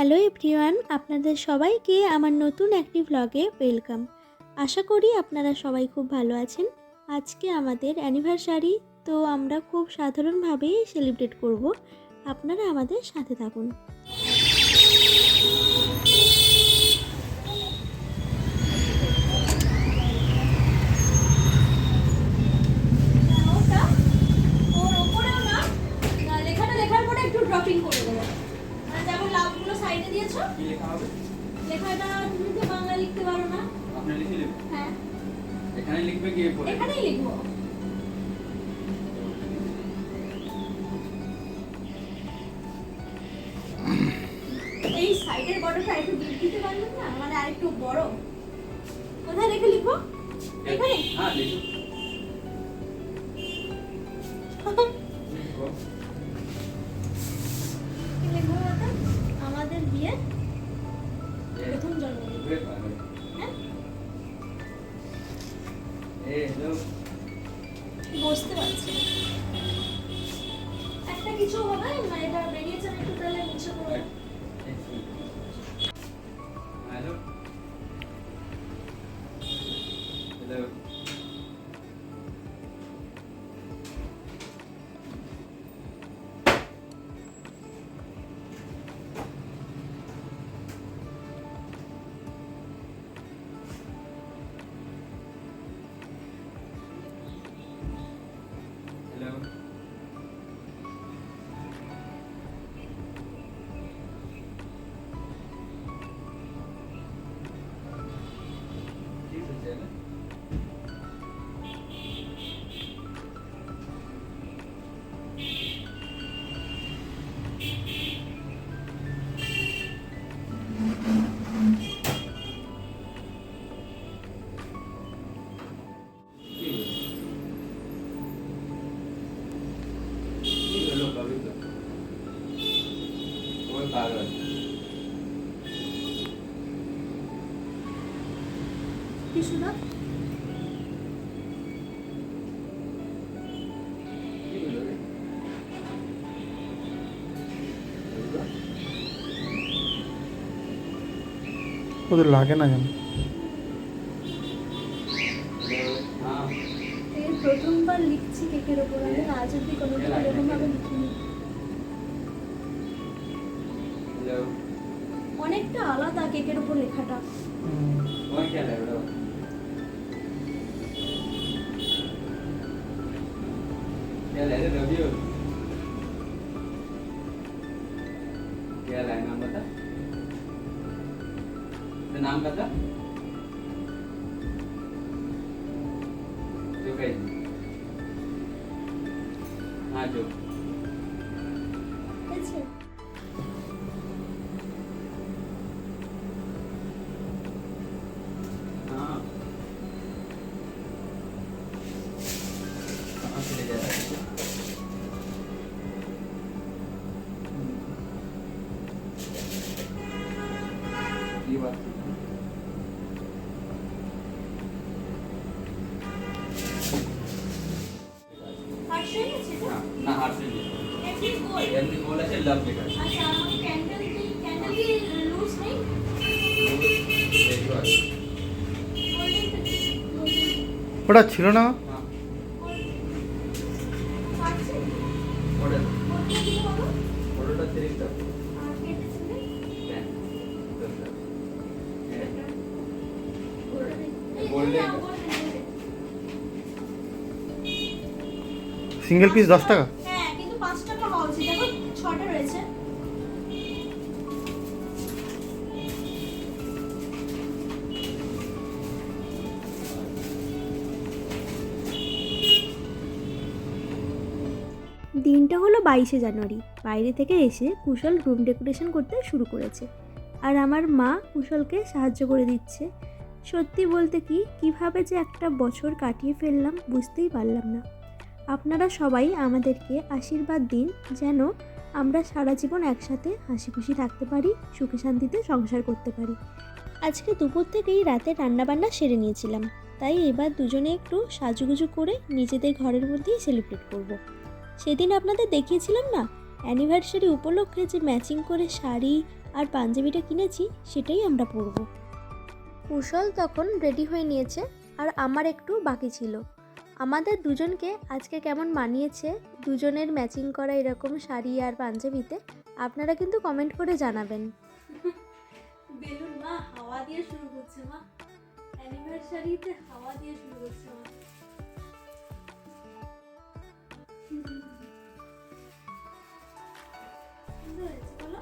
Hello everyone, আপনাদের সবাইকে আমার নতুন একটি ভ্লগে ওয়েলকাম আশা করি আপনারা সবাই খুব ভালো আছেন। আজকে আমাদের অ্যানিভার্সারি তো আমরা খুব সাধারণভাবেই সেলিব্রেট করব। আপনারা আমাদের সাথে থাকুন। সাইডের বর্ডারটা একটু দিতে পারবেন না? মানে আরেকটু বড়। কোথায় রেখে লিখব? এখানে? হ্যাঁ? আমাদের বিয়ে প্রথম জন্মদিন হ্যাঁ? বসতে পারছি। একটা কিছু হবে না এটা বেরিয়েছে না একটু তাহলে নিচে করে ওদের লাগে না যেন প্রথমবার লিখছি কেকের আজ অব্দি লিখিনি। অনেকটা আলাদা কেকের উপর লেখাটা। Yeah, let it. open. Hado. কেটেছে হ্যাঁ দরকার হ্যাঁ গোল্ডেন সিঙ্গেল পিস দশ টাকা? দিনটা হলো বাইশে জানুয়ারি। বাইরে থেকে এসে কুশল রুম ডেকোরেশন করতে শুরু করেছে। আর আমার মা কুশলকে সাহায্য করে দিচ্ছে। সত্যি বলতে কি, কীভাবে যে একটা বছর কাটিয়ে ফেললাম বুঝতেই পারলাম না। আপনারা সবাই আমাদেরকে আশীর্বাদ দিন, যেন আমরা সারা জীবন একসাথে হাসি খুশি থাকতে পারি, সুখে শান্তিতে সংসার করতে পারি। আজকে দুপুর থেকেই রাতে রান্নাবান্না সেরে নিয়েছিলাম। তাই এবার দুজনে একটু সাজুগুজু করে নিজেদের ঘরের মধ্যেই সেলিব্রেট করব। সেদিন আপনাদের দেখিয়েছিলাম না? অ্যানিভার্সারি উপলক্ষে যে ম্যাচিং করে শাড়ি আর পাঞ্জাবিটা কিনেছি, সেটাই আমরা পরবো। কুশল তখন রেডি হয়ে নিয়েছে আর আমার একটু বাকি ছিল। আমাদের দুজনকে আজকে কেমন মানিয়েছে, দুজনের ম্যাচিং করা এরকম শাড়ি আর পাঞ্জাবিতে, আপনারা কিন্তু কমেন্ট করে জানাবেন। বেলুন মা, হাওয়া দিয়ে শুরু করছে মা। অ্যানিভার্সারিতে হাওয়া দিয়ে শুরু করছে মা। হয়েছে বলো।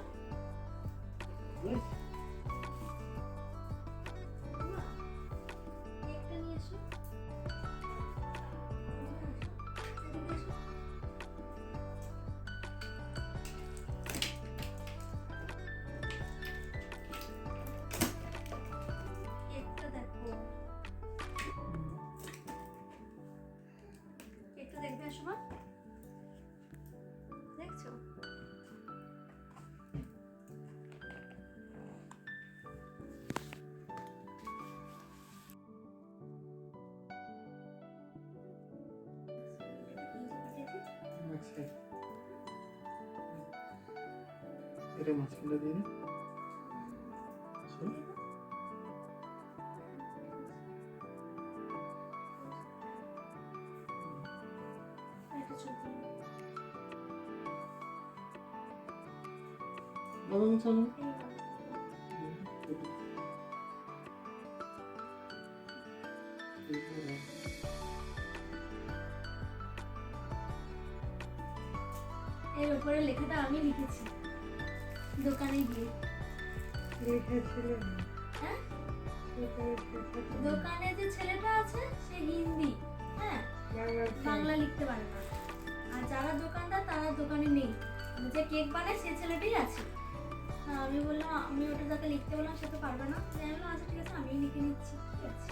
এটা মাঝখানটা দিয়ে দে। শোন। একটা ছবি বাবা, লেখাটা আমি লিখেছি। দোকানে গিয়ে। হ্যাঁ? দোকানে যে ছেলেটা আছে সে হিন্দি। হ্যাঁ? বাংলা লিখতে পারে না। আর যারা দোকানদার তারা দোকানে নেই। যে কেক বানায় সে ছেলেটাই আছে। আমি বললাম আমি ওটা যাকে লিখতে বললাম সে তো পারবে না। আমি বললাম আচ্ছা ঠিক আছে আমিই লিখে নিচ্ছি। ঠিক আছে।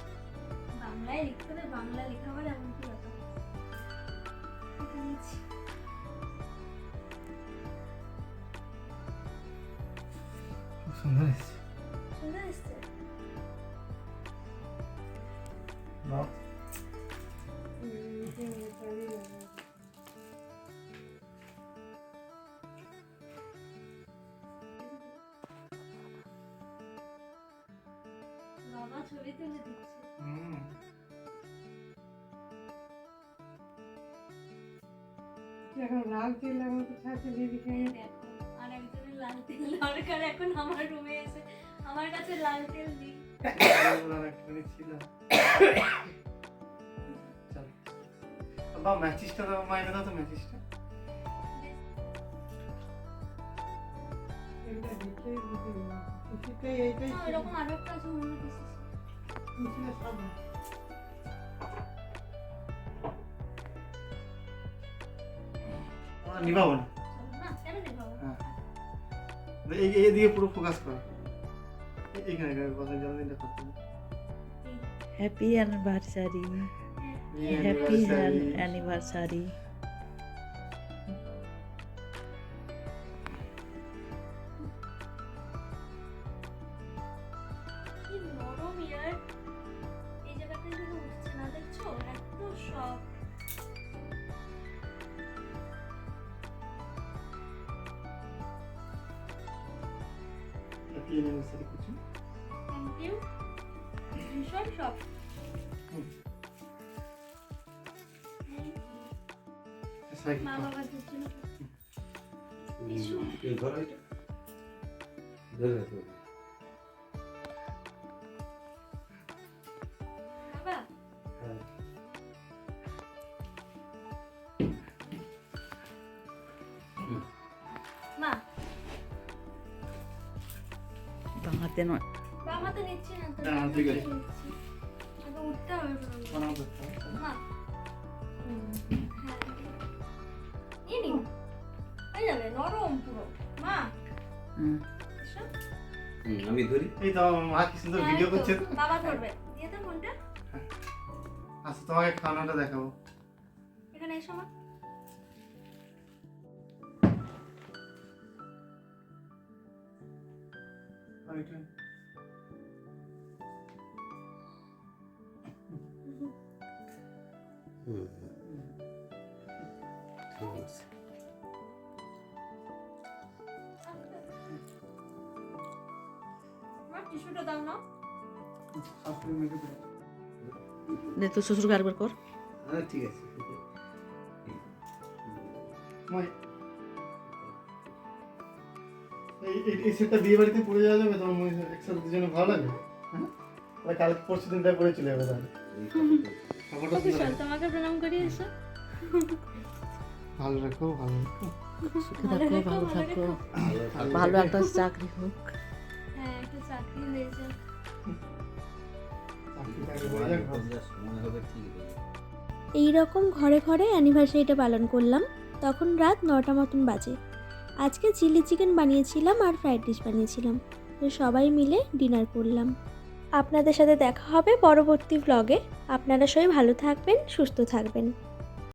বাংলায় লিখতে হবে বাংলা লেখা আবার এমন কি সুন্দর হয়েছে। সুন্দর এসছে বাহ। বাবা ছবি তুলে দিচ্ছে হুম। এখন লাল তেল আমার কোথায় আছে দিদিকে তেল দরকার এখন আমার রুমে এসে আমার কাছে লাল তেল নেই ম্যাচিসটা দাও, দাও তো ম্যাচিসটা। এরকম আরও একটা আছে অন্য কিছু না। হ্যাঁ। এই- এই পুরো ফোকাস করো। এই- এখানে বসার জন্মদিনটা করতে হ্যাপি অ্যানিভার্সারি হ্যাঁ হ্যাপি অ্যানিভার্সারি কি নরম ইয়ার। এই জায়গাটা থেকে উঠছে না দেখছ? এত সব Happy anniversary কিছু। থ্যাংক ইউ ভীষণ সব মা বাবা জন্য ধরো এটা। ধরে। এসো। নয় আমি ধরি। এই তো মা কি সুন্দর হ্যাঁ, ভিডিও করছে। বাবা ধরবে। দিয়ে তো ফোনটা। আচ্ছা তোমাকে খাওয়ানোটা দেখাবো। এখানে এসো মা। ওইটা হুম ঠিক আছে টিস্যুটা দাও না নে তোর শ্বশুরকে আরেকবার কর। হ্যাঁ ঠিক আছে। এই এই- এই সেটটা বিয়ে বাড়িতে পড়ে যাওয়া যাবে তোমার মনে একসাথে দুজনে ভালো লাগে? হ্যাঁ? তাহলে কালকে পরশু দিনটা পরে চলে যাবে তাহলে। খাবারটা সুন্দর কুশল লাগে। তোমাকে প্রণাম করি এসো। ভালো রাখো ভালো রাখো। সুখে থাকো ভালো থাকো। ভালো একটা চাকরি হোক। হ্যাঁ একটা চাকরি হয়ে যাক। এই রকম ঘরে ঘরে অ্যানিভার্সারিটা পালন করলাম। তখন রাত নটা মতন বাজে। আজকে চিলি চিকেন বানিয়েছিলাম আর ফ্রাইড ডিশ বানিয়েছিলাম। তো সবাই মিলে ডিনার করলাম। আপনাদের সাথে দেখা হবে পরবর্তী ব্লগে আপনারা সবাই ভালো থাকবেন, সুস্থ থাকবেন।